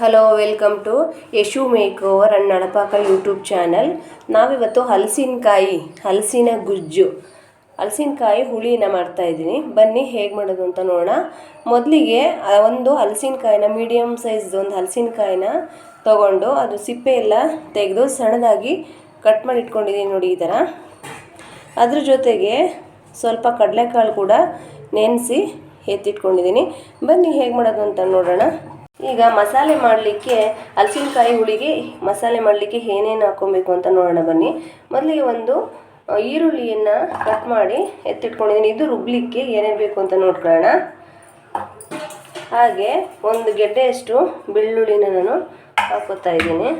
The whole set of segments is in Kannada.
Hello welcome to Yashu make over and Nalapaka YouTube channel ನಾವಿವತ್ತು ಹಲಸಿನಕಾಯಿ, ಹಲಸಿನ ಗುಜ್ಜು. ಹಲಸಿನಕಾಯಿ ಹುಳಿನ ಮಾಡ್ತಾ ಇದ್ದೀನಿ. ಬನ್ನಿ, ಹೇಗೆ ಮಾಡೋದು ಅಂತ ನೋಡೋಣ. ಮೊದಲಿಗೆ ಒಂದು ಹಲಸಿನಕಾಯಿನ ಮೀಡಿಯಮ್ ಸೈಜ್ದು ಒಂದು ಹಲಸಿನಕಾಯಿನ ತಗೊಂಡು ಅದು ಸಿಪ್ಪೆ ಎಲ್ಲ ತೆಗೆದು ಸಣ್ಣದಾಗಿ ಕಟ್ ಮಾಡಿ ಇಟ್ಕೊಂಡಿದ್ದೀನಿ ನೋಡಿ ಈ ಥರ. ಅದ್ರ ಜೊತೆಗೆ ಸ್ವಲ್ಪ ಕಡಲೆಕಾಳು ಕೂಡ ನೆನೆಸಿ ಎತ್ತಿಟ್ಕೊಂಡಿದ್ದೀನಿ. ಬನ್ನಿ, ಹೇಗೆ ಮಾಡೋದು ಅಂತ ನೋಡೋಣ. ಈಗ ಮಸಾಲೆ ಮಾಡಲಿಕ್ಕೆ ಹಲಸಿನಕಾಯಿ ಹುಳಿಗೆ ಮಸಾಲೆ ಮಾಡಲಿಕ್ಕೆ ಏನೇನು ಹಾಕ್ಕೊಬೇಕು ಅಂತ ನೋಡೋಣ ಬನ್ನಿ. ಮೊದಲಿಗೆ ಒಂದು ಈರುಳ್ಳಿಯನ್ನು ಕಟ್ ಮಾಡಿ ಎತ್ತಿಟ್ಕೊಂಡಿದ್ದೀನಿ. ಇದು ರುಬ್ಲಿಕ್ಕೆ ಏನೇನು ಬೇಕು ಅಂತ ನೋಡ್ಕೊಳ್ಳೋಣ. ಹಾಗೆ ಒಂದು ಗೆಡ್ಡೆಯಷ್ಟು ಬೆಳ್ಳುಳ್ಳಿನ ನಾನು ಹಾಕೋತಾ ಇದ್ದೀನಿ.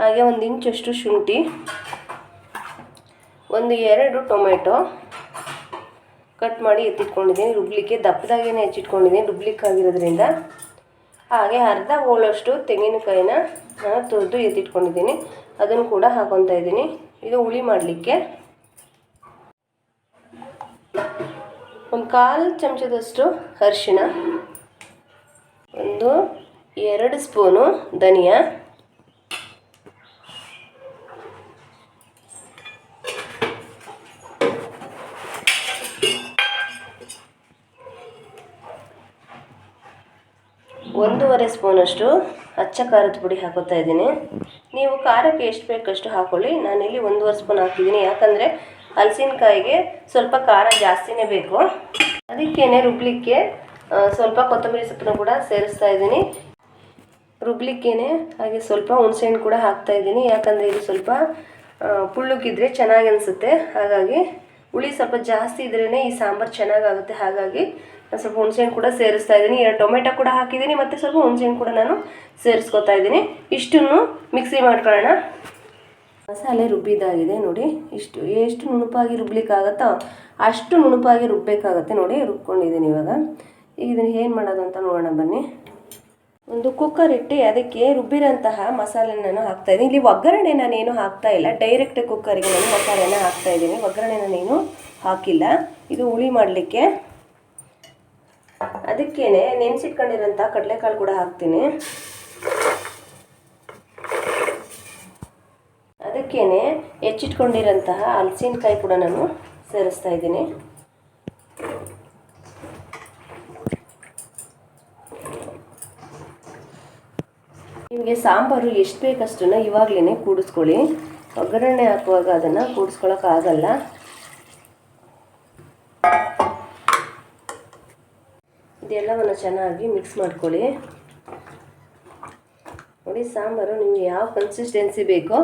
ಹಾಗೆ ಒಂದು ಇಂಚಷ್ಟು ಶುಂಠಿ, ಒಂದು ಎರಡು ಟೊಮೆಟೊ ಕಟ್ ಮಾಡಿ ಎತ್ತಿಟ್ಕೊಂಡಿದ್ದೀನಿ. ರುಬ್ಲಿಕ್ಕೆ ದಪ್ಪದಾಗೇನೆ ಹೆಚ್ಚಿಟ್ಕೊಂಡಿದ್ದೀನಿ ರುಬ್ಲಿಕ್ಕಾಗಿರೋದ್ರಿಂದ ಹಾಗೆ ಅರ್ಧ ಹೋಳಷ್ಟು ತೆಂಗಿನಕಾಯಿನ ನಾನು ತುರಿದು ಎತ್ತಿಟ್ಕೊಂಡಿದ್ದೀನಿ. ಅದನ್ನು ಕೂಡ ಹಾಕೊತಾ ಇದ್ದೀನಿ. ಇದು ಹುಳಿ ಮಾಡಲಿಕ್ಕೆ. ಒಂದು ಕಾಲು ಚಮಚದಷ್ಟು ಅರಿಶಿಣ, ಒಂದು ಎರಡು ಸ್ಪೂನು ಧನಿಯಾ. ಒಂದೂವರೆ ಸ್ಪೂನಷ್ಟು ಅಚ್ಚ ಖಾರದ ಪುಡಿ ಹಾಕೋತಾ ಇದ್ದೀನಿ. ನೀವು ಖಾರಕ್ಕೆ ಎಷ್ಟು ಬೇಕಷ್ಟು ಹಾಕೊಳ್ಳಿ. ನಾನಿಲ್ಲಿ ಒಂದೂವರೆ ಸ್ಪೂನ್ ಹಾಕಿದ್ದೀನಿ. ಯಾಕಂದರೆ ಹಲಸಿನಕಾಯಿಗೆ ಸ್ವಲ್ಪ ಖಾರ ಜಾಸ್ತಿನೇ ಬೇಕು. ಅದಕ್ಕೇನೆ ರುಬ್ಲಿಕ್ಕೆ ಸ್ವಲ್ಪ ಕೊತ್ತಂಬರಿ ಸೊಪ್ಪನ್ನು ಕೂಡ ಸೇರಿಸ್ತಾ ಇದ್ದೀನಿ. ರುಬ್ಲಿಕ್ಕೇನೆ ಹಾಗೆ ಸ್ವಲ್ಪ ಹುಣಸೆಹಣ್ಣು ಕೂಡ ಹಾಕ್ತಾ ಇದ್ದೀನಿ. ಯಾಕಂದರೆ ಇದು ಸ್ವಲ್ಪ ಪುಳ್ಳುಕ್ಕಿದ್ರೆ ಚೆನ್ನಾಗಿ ಅನಿಸುತ್ತೆ. ಹಾಗಾಗಿ ಹುಳಿ ಸ್ವಲ್ಪ ಜಾಸ್ತಿ ಇದ್ರೇ ಈ ಸಾಂಬಾರು ಚೆನ್ನಾಗಾಗುತ್ತೆ ಹಾಗಾಗಿ ಸ್ವಲ್ಪ ಹುಣಸೆಹಣ್ಣು ಕೂಡ ಸೇರಿಸ್ತಾ ಇದ್ದೀನಿ. ಎರಡು ಟೊಮೆಟೊ ಕೂಡ ಹಾಕಿದ್ದೀನಿ ಮತ್ತು ಸ್ವಲ್ಪ ಹುಣಸೆಹಣ್ಣು ಕೂಡ ನಾನು ಸೇರಿಸ್ಕೊತಾ ಇದ್ದೀನಿ. ಇಷ್ಟನ್ನು ಮಿಕ್ಸಿ ಮಾಡ್ಕೊಳ್ಳೋಣ. ಮಸಾಲೆ ರುಬ್ಬಿದಾಗಿದೆ ನೋಡಿ. ಇಷ್ಟು, ಎಷ್ಟು ನುಣುಪಾಗಿ ರುಬ್ಲಿಕ್ಕಾಗತ್ತೋ ಅಷ್ಟು ನುಣುಪಾಗಿ ರುಬ್ಬಬೇಕಾಗತ್ತೆ ನೋಡಿ. ರುಬ್ಕೊಂಡಿದ್ದೀನಿ ಇವಾಗ. ಈಗ ಇದನ್ನು ಏನು ಮಾಡೋದು ಅಂತ ನೋಡೋಣ ಬನ್ನಿ. ಒಂದು ಕುಕ್ಕರ್ ಇಟ್ಟು ಅದಕ್ಕೆ ರುಬ್ಬಿರೋಂತಹ ಮಸಾಲೆ ನಾನು ಹಾಕ್ತಾ ಇದ್ದೀನಿ. ಇಲ್ಲಿ ಒಗ್ಗರಣೆ ನಾನೇನು ಹಾಕ್ತಾ ಇಲ್ಲ. ಡೈರೆಕ್ಟ್ ಕುಕ್ಕರಿಗೆ ನಾನು ಮಸಾಲೆನ ಹಾಕ್ತಾ ಇದ್ದೀನಿ. ಒಗ್ಗರಣೆ ನಾನೇನು ಹಾಕಿಲ್ಲ. ಇದು ಹುಳಿ ಮಾಡಲಿಕ್ಕೆ. ಅದಕ್ಕೇನೆ ನೆನೆಸಿಟ್ಕೊಂಡಿರೋಂಥ ಕಡಲೆಕಾಳು ಕೂಡ ಹಾಕ್ತೀನಿ. ಅದಕ್ಕೇನೆ ಹೆಚ್ಚಿಟ್ಕೊಂಡಿರೋಂತಹ ಹಲಸಿನಕಾಯಿ ಕೂಡ ನಾನು ಸೇರಿಸ್ತಾ ಇದ್ದೀನಿ. ನಿಮಗೆ ಸಾಂಬಾರು ಎಷ್ಟು ಬೇಕಷ್ಟನ್ನು ಇವಾಗಲೇ ಕೂಡಿಸ್ಕೊಳ್ಳಿ. ಒಗ್ಗರಣೆ ಹಾಕುವಾಗ ಅದನ್ನು ಕೂಡಿಸ್ಕೊಳ್ಳೋಕ್ಕಾಗಲ್ಲ ಇದೆಲ್ಲವನ್ನು ಚೆನ್ನಾಗಿ ಮಿಕ್ಸ್ ಮಾಡ್ಕೊಳ್ಳಿ. ನೋಡಿ ಸಾಂಬಾರು ನಿಮಗೆ ಯಾವ ಕನ್ಸಿಸ್ಟೆನ್ಸಿ ಬೇಕೋ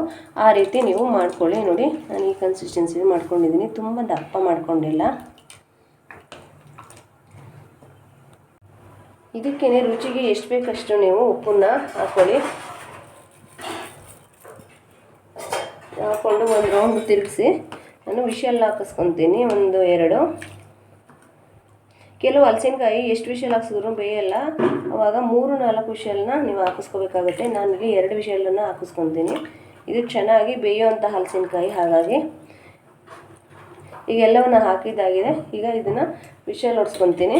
ಆ ರೀತಿ ನೀವು ಮಾಡ್ಕೊಳ್ಳಿ. ನೋಡಿ, ನಾನು ಈ ಕನ್ಸಿಸ್ಟೆನ್ಸಿ ಮಾಡ್ಕೊಂಡಿದ್ದೀನಿ. ತುಂಬ ದಪ್ಪ ಮಾಡ್ಕೊಂಡಿಲ್ಲ. ಇದಕ್ಕೇನೆ ರುಚಿಗೆ ಎಷ್ಟು ಬೇಕಷ್ಟು ನೀವು ಉಪ್ಪನ್ನ ಹಾಕ್ಕೊಳ್ಳಿ ಹಾಕ್ಕೊಂಡು ಒಂದು ರೌಂಡ್ ತಿರುಗಿಸಿ. ನಾನು ವಿಷಲ್ ಹಾಕಿಸ್ಕೊತೀನಿ. ಒಂದು, ಎರಡು. ಕೆಲವು ಹಲಸಿನಕಾಯಿ ಎಷ್ಟು ವಿಷಲ್ ಹಾಕ್ಸಿದ್ರು ಬೇಯಲ್ಲ. ಅವಾಗ ಮೂರು, ನಾಲ್ಕು ವಿಷಲನ್ನ ನೀವು ಹಾಕಿಸ್ಕೋಬೇಕಾಗುತ್ತೆ. ನಾನಿಲ್ಲಿ ಎರಡು ವಿಷಲನ್ನು ಹಾಕಿಸ್ಕೊತೀನಿ. ಇದು ಚೆನ್ನಾಗಿ ಬೇಯುವಂಥ ಹಲಸಿನಕಾಯಿ ಹಾಗಾಗಿ. ಈಗ ಎಲ್ಲವನ್ನು ಹಾಕಿದ್ದಾಗಿದೆ. ಈಗ ಇದನ್ನು ವಿಷಲ್ ಹೊಡ್ಸ್ಕೊತೀನಿ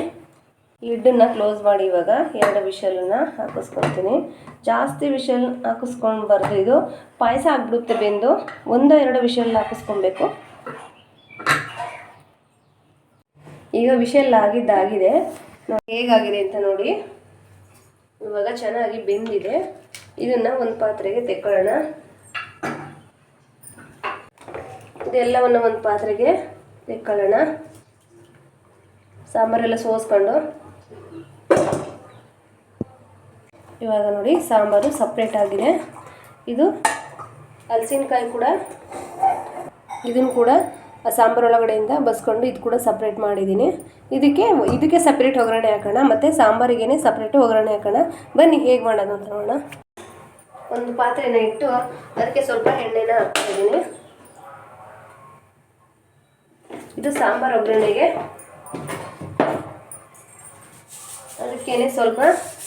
ಲಿಡ್ಡನ್ನು ಕ್ಲೋಸ್ ಮಾಡಿ ಇವಾಗ ಎರಡು ವಿಷಲನ್ನು ಹಾಕಿಸ್ಕೊತೀನಿ. ಜಾಸ್ತಿ ವಿಷಲ್ ಹಾಕಿಸ್ಕೊಂಡ್ಬಾರ್ದು ಇದು. ಪಾಯಸ ಆಗ್ಬಿಡುತ್ತೆ ಬೆಂದು. ಒಂದೋ ಎರಡು ವಿಷಲ್ ಹಾಕಿಸ್ಕೊಬೇಕು. ಈಗ ವಿಷಲ್ ಆಗಿದ್ದಾಗಿದೆ. ಹೇಗಾಗಿದೆ ಅಂತ ನೋಡಿ. ಇವಾಗ ಚೆನ್ನಾಗಿ ಬೆಂದಿದೆ. ಇದನ್ನು ಒಂದು ಪಾತ್ರೆಗೆ ತೆಕ್ಕೊಳ್ಳೋಣ. ಇದೆಲ್ಲವನ್ನು ಒಂದು ಪಾತ್ರೆಗೆ ತೆಕ್ಕೊಳ್ಳೋಣ. ಸಾಂಬಾರೆಲ್ಲ ಸೋಸ್ಕೊಂಡು. ಇವಾಗ ನೋಡಿ, ಸಾಂಬಾರು ಸಪ್ರೇಟ್ ಆಗಿದೆ. ಇದು ಹಲಸಿನಕಾಯಿ ಕೂಡ. ಇದನ್ನು ಕೂಡ ಆ ಸಾಂಬಾರು ಒಳಗಡೆಯಿಂದ ಬಸ್ಕೊಂಡು ಇದು ಕೂಡ ಸಪ್ರೇಟ್ ಮಾಡಿದ್ದೀನಿ. ಇದಕ್ಕೆ ಇದಕ್ಕೆ ಸಪ್ರೇಟ್ ಒಗ್ಗರಣೆ ಹಾಕೋಣ, ಮತ್ತು ಸಾಂಬಾರಿಗೇ ಸಪ್ರೇಟ್ ಒಗ್ಗರಣೆ ಹಾಕೋಣ. ಬನ್ನಿ, ಹೇಗೆ ಮಾಡೋದು ಅಂತ ನೋಡೋಣ. ಒಂದು ಪಾತ್ರೆನ ಇಟ್ಟು ಅದಕ್ಕೆ ಸ್ವಲ್ಪ ಎಣ್ಣೆನ ಹಾಕ್ತಾಯಿದ್ದೀನಿ ಇದು ಸಾಂಬಾರು ಒಗ್ಗರಣೆಗೆ. ಅದಕ್ಕೇನೆ ಸ್ವಲ್ಪ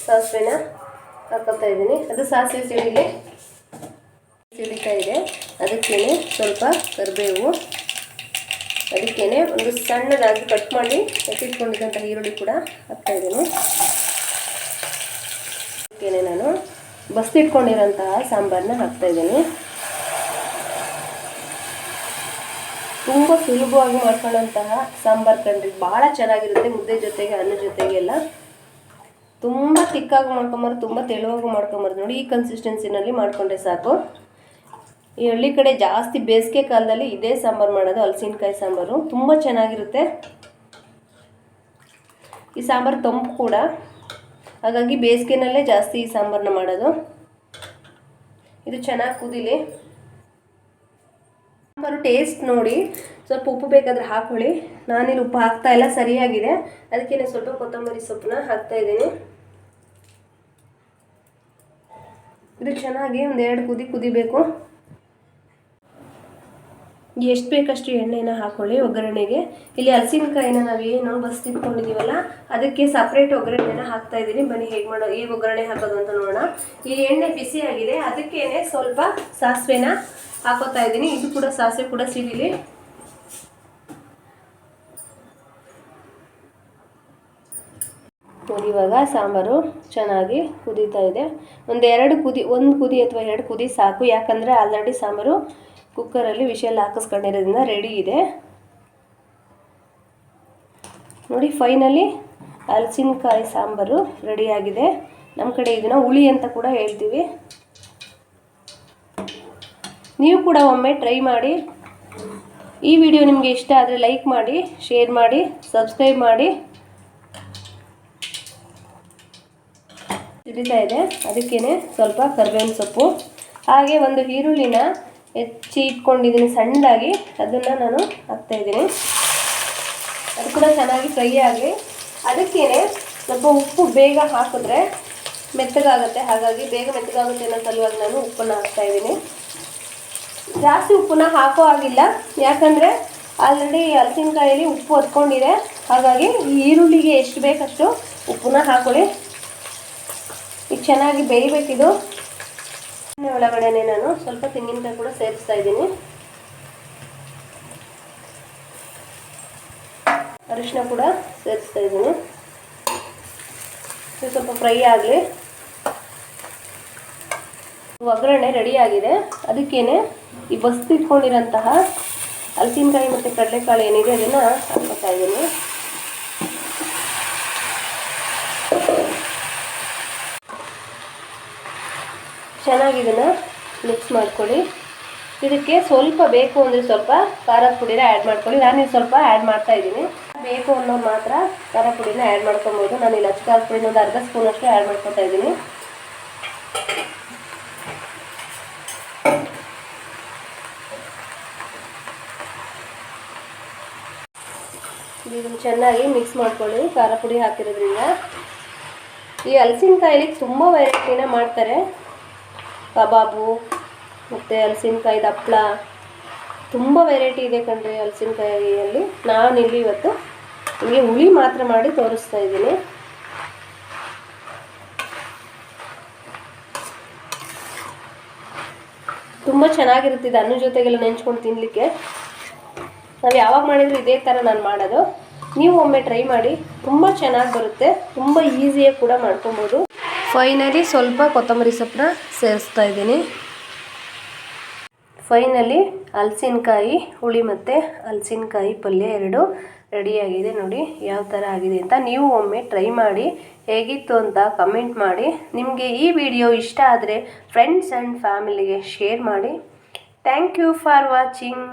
ಸಾಸಿವೆನ ಹಾಕೋತಾ ಇದ್ದೀನಿ. ಅದು ಸಾಸಿವೆ ಸಿಡಿಲಿ ಸಿಡಿತಾ ಇದೆ. ಅದಕ್ಕೇನೆ ಸ್ವಲ್ಪ ಕರಿಬೇವು. ಅದಕ್ಕೇನೆ ಒಂದು ಸಣ್ಣದಾಗಿ ಕಟ್ ಮಾಡಿ ಎತ್ತಿಟ್ಕೊಂಡಿದ್ದಂಥ ಈರುಳ್ಳಿ ಕೂಡ ಹಾಕ್ತಾ ಇದ್ದೀನಿ. ಅದಕ್ಕೇ ನಾನು ಬಸ್ತಿಟ್ಕೊಂಡಿರೋಂತಹ ಸಾಂಬಾರನ್ನ ಹಾಕ್ತಾ ಇದ್ದೀನಿ. ತುಂಬ ಸುಲಭವಾಗಿ ಮಾಡ್ಕೊಳ್ಳೋಂತಹ ಸಾಂಬಾರು ಕಂಡ್ರಿ ಭಾಳ ಚೆನ್ನಾಗಿರುತ್ತೆ ಮುದ್ದೆ ಜೊತೆಗೆ, ಅನ್ನ ಜೊತೆಗೆ ಎಲ್ಲ. ತುಂಬ ತಿಕ್ಕಾಗಿ ಮಾಡ್ಕೊಂಬಾರ್ದು ತುಂಬ ತೆಳುವಾಗಿ ಮಾಡ್ಕೊಂಬಾರ್ದು ನೋಡಿ ಈ ಕನ್ಸಿಸ್ಟೆನ್ಸಿನಲ್ಲಿ ಮಾಡಿಕೊಂಡ್ರೆ ಸಾಕು. ಈ ಹಳ್ಳಿ ಕಡೆ ಜಾಸ್ತಿ ಬೇಸಿಗೆ ಕಾಲದಲ್ಲಿ ಇದೇ ಸಾಂಬಾರು ಮಾಡೋದು ಹಲಸಿನಕಾಯಿ ಸಾಂಬಾರು. ತುಂಬ ಚೆನ್ನಾಗಿರುತ್ತೆ. ಈ ಸಾಂಬಾರು ತಂಪು ಕೂಡ. ಹಾಗಾಗಿ ಬೇಸಿಗೆನಲ್ಲೇ ಜಾಸ್ತಿ ಈ ಸಾಂಬಾರನ್ನ ಮಾಡೋದು. ಇದು ಚೆನ್ನಾಗಿ ಕುದಿಲಿ. ಸಾಂಬಾರು ಟೇಸ್ಟ್ ನೋಡಿ. ಸ್ವಲ್ಪ ಉಪ್ಪು ಬೇಕಾದ್ರೆ ಹಾಕೊಳ್ಳಿ. ನಾನಿಲ್ಲಿ ಉಪ್ಪು ಹಾಕ್ತಾ ಇಲ್ಲ, ಸರಿಯಾಗಿದೆ. ಅದಕ್ಕೆ ಸ್ವಲ್ಪ ಕೊತ್ತಂಬರಿ ಸೊಪ್ಪನ್ನ ಹಾಕ್ತಾ ಇದ್ದೀನಿ. ಇದು ಚೆನ್ನಾಗಿ ಒಂದು ಎರಡು ಕುದಿ ಕುದಿಬೇಕು. ಎಷ್ಟು ಬೇಕಷ್ಟು ಎಣ್ಣೆನ ಹಾಕೊಳ್ಳಿ ಒಗ್ಗರಣೆಗೆ. ಇಲ್ಲಿ ಹಲಸಿನಕಾಯಿನ ನಾವು ಏನು ಬಸ್ತಿಟ್ಕೊಂಡಿದ್ದೀವಲ್ಲ ಅದಕ್ಕೆ ಸಪ್ರೇಟ್ ಒಗ್ಗರಣೆನ ಹಾಕ್ತಾ ಇದ್ದೀನಿ. ಬನ್ನಿ, ಹೇಗೆ ಮಾಡೋ ಹೇಗೆ ಒಗ್ಗರಣೆ ಹಾಕೋದು ಅಂತ ನೋಡೋಣ. ಈ ಎಣ್ಣೆ ಬಿಸಿಯಾಗಿದೆ ಅದಕ್ಕೇನೆ ಸ್ವಲ್ಪ ಸಾಸಿವೆನ ಹಾಕೋತಾ ಇದ್ದೀನಿ. ಇದು ಕೂಡ ಸಾಸಿವೆ ಕೂಡ ಸಿಡಿಲಿ ಇವಾಗ ಸಾಂಬಾರು ಚೆನ್ನಾಗಿ ಕುದೀತಾ ಇದೆ. ಒಂದು ಎರಡು ಕುದಿ, ಒಂದು ಕುದಿ ಅಥವಾ ಎರಡು ಕುದಿ ಸಾಕು. ಯಾಕಂದರೆ ಆಲ್ರೆಡಿ ಸಾಂಬಾರು ಕುಕ್ಕರಲ್ಲಿ ವಿಷಲ್ ಹಾಕಿಸ್ಕೊಂಡಿರೋದ್ರಿಂದ ರೆಡಿ ಇದೆ. ನೋಡಿ ಫೈನಲಿ ಹಲಸಿನಕಾಯಿ ಸಾಂಬಾರು ರೆಡಿಯಾಗಿದೆ ನಮ್ಮ ಕಡೆ ಇದನ್ನು ಹುಳಿ ಅಂತ ಕೂಡ ಹೇಳ್ತೀವಿ. ನೀವು ಕೂಡ ಒಮ್ಮೆ ಟ್ರೈ ಮಾಡಿ. ಈ ವಿಡಿಯೋ ನಿಮಗೆ ಇಷ್ಟ ಆದರೆ ಲೈಕ್ ಮಾಡಿ ಶೇರ್ ಮಾಡಿ ಸಬ್ಸ್ಕ್ರೈಬ್ ಮಾಡಿ. ಸಿಡಿತಾ ಇದೆ. ಅದಕ್ಕೇ ಸ್ವಲ್ಪ ಕರಿಬೇವಿನ ಸೊಪ್ಪು, ಹಾಗೆ ಒಂದು ಈರುಳ್ಳಿನ ಹೆಚ್ಚಿ ಇಟ್ಕೊಂಡಿದ್ದೀನಿ ಸಣ್ಣದಾಗಿ. ಅದನ್ನು ನಾನು ಹಾಕ್ತಾಯಿದ್ದೀನಿ ಅದು ಕೂಡ ಚೆನ್ನಾಗಿ ಫ್ರೈ ಆಗಲಿ ಅದಕ್ಕೇ ಸ್ವಲ್ಪ ಉಪ್ಪು ಬೇಗ ಹಾಕಿದ್ರೆ ಮೆತ್ತಗಾಗುತ್ತೆ. ಹಾಗಾಗಿ ಬೇಗ ಮೆತ್ತಗಾಗುತ್ತೆ ಅನ್ನೋ ಸಲುವಾಗಿ ನಾನು ಉಪ್ಪನ್ನು ಹಾಕ್ತಾಯಿದ್ದೀನಿ ಜಾಸ್ತಿ ಉಪ್ಪನ್ನ ಹಾಕೋ ಆಗಿಲ್ಲ ಯಾಕಂದರೆ ಆಲ್ರೆಡಿ ಹಲಸಿನಕಾಯಲ್ಲಿ ಉಪ್ಪು ಹೊತ್ಕೊಂಡಿದೆ. ಹಾಗಾಗಿ ಈ ಈರುಳ್ಳಿಗೆ ಎಷ್ಟು ಬೇಕಷ್ಟು ಉಪ್ಪನ್ನ ಹಾಕೊಳ್ಳಿ. ಇದು ಚೆನ್ನಾಗಿ ಬೇಯಬೇಕಿದು. ಒಳಗಡೆನೆ ನಾನು ಸ್ವಲ್ಪ ತೆಂಗಿನಕಾಯಿ ಕೂಡ ಸೇರಿಸ್ತಾ ಇದ್ದೀನಿ. ಅರಿಶಿನ ಕೂಡ ಸೇರಿಸ್ತಾ ಇದ್ದೀನಿ. ಸ್ವಲ್ಪ ಫ್ರೈ ಆಗಲಿ. ಒಗ್ಗರಣೆ ರೆಡಿಯಾಗಿದೆ ಅದಕ್ಕೇನೆ ಈ ಬಸ್ತಿಟ್ಕೊಂಡಿರೋಂತಹ ಹಲಸಿನಕಾಯಿ ಮತ್ತು ಕಡಲೆಕಾಳು ಏನಿದೆ ಅದನ್ನು ಹಾಕ್ಕೊತಾ ಇದ್ದೀನಿ. ಚೆನ್ನಾಗಿ ಇದನ್ನು ಮಿಕ್ಸ್ ಮಾಡ್ಕೊಳ್ಳಿ. ಇದಕ್ಕೆ ಸ್ವಲ್ಪ ಬೇಕು ಅಂದರೆ ಸ್ವಲ್ಪ ಖಾರದ ಪುಡಿನ ಆ್ಯಡ್ ಮಾಡ್ಕೊಳ್ಳಿ. ನಾನು ಸ್ವಲ್ಪ ಆ್ಯಡ್ ಮಾಡ್ತಾ ಇದ್ದೀನಿ. ಬೇಕು ಅನ್ನೋದು ಮಾತ್ರ ಖಾರ ಪುಡಿನ ಆ್ಯಡ್ ಮಾಡ್ಕೊಬೋದು. ನಾನು ಇಲ್ಲಿ ಹಚ್ಚ ಖಾರದ ಪುಡಿನ ಒಂದು ಅರ್ಧ ಸ್ಪೂನಷ್ಟು ಆ್ಯಡ್ ಮಾಡ್ಕೊತಾ ಇದ್ದೀನಿ. ಇದನ್ನು ಚೆನ್ನಾಗಿ ಮಿಕ್ಸ್ ಮಾಡ್ಕೊಳ್ಳಿ. ಖಾರ ಪುಡಿ ಹಾಕಿರೋದ್ರಿಂದ. ಈ ಹಲಸಿನಕಾಯಲ್ಲಿ ತುಂಬ ವೆರೈಟಿನ ಮಾಡ್ತಾರೆ. ಕಬಾಬು, ಮತ್ತು ಹಲಸಿನಕಾಯಿ ಹಪ್ಳ ತುಂಬ ವೆರೈಟಿ ಇದೆ ಕಣ್ರಿ ಹಲಸಿನಕಾಯಿಯಲ್ಲಿ. ನಾನಿಲ್ಲಿ ಇವತ್ತು ನಿಮಗೆ ಹುಳಿ ಮಾತ್ರ ಮಾಡಿ ತೋರಿಸ್ತಾ ಇದ್ದೀನಿ. ತುಂಬ ಚೆನ್ನಾಗಿರುತ್ತೆ ಇದು. ಅನ್ನ ಜೊತೆಗೆಲ್ಲ ನೆಂಚ್ಕೊಂಡು ತಿನ್ನಲಿಕ್ಕೆ ನಾವು ಯಾವಾಗ ಮಾಡಿದ್ರು ಇದೇ ಥರ ನಾನು ಮಾಡೋದು. ನೀವು ಒಮ್ಮೆ ಟ್ರೈ ಮಾಡಿ. ತುಂಬ ಚೆನ್ನಾಗಿ ಬರುತ್ತೆ. ತುಂಬ ಈಸಿಯಾಗಿ ಕೂಡ ಮಾಡ್ಕೊಬೋದು. ಫೈನಲಿ ಸ್ವಲ್ಪ ಕೊತ್ತಂಬರಿ ಸೊಪ್ಪನ್ನ ಸೇರಿಸ್ತಾ ಇದ್ದೀನಿ. ಫೈನಲಿ ಹಲಸಿನಕಾಯಿ, ಹುಳಿ ಮತ್ತು ಹಲಸಿನಕಾಯಿ ಪಲ್ಯ ಎರಡು ರೆಡಿಯಾಗಿದೆ ನೋಡಿ ಯಾವ ಥರ ಆಗಿದೆ ಅಂತ ನೀವು ಒಮ್ಮೆ ಟ್ರೈ ಮಾಡಿ, ಹೇಗಿತ್ತು ಅಂತ ಕಮೆಂಟ್ ಮಾಡಿ. ನಿಮಗೆ ಈ ವಿಡಿಯೋ ಇಷ್ಟ ಆದರೆ ಫ್ರೆಂಡ್ಸ್ ಆ್ಯಂಡ್ ಫ್ಯಾಮಿಲಿಗೆ ಶೇರ್ ಮಾಡಿ. Thank you for watching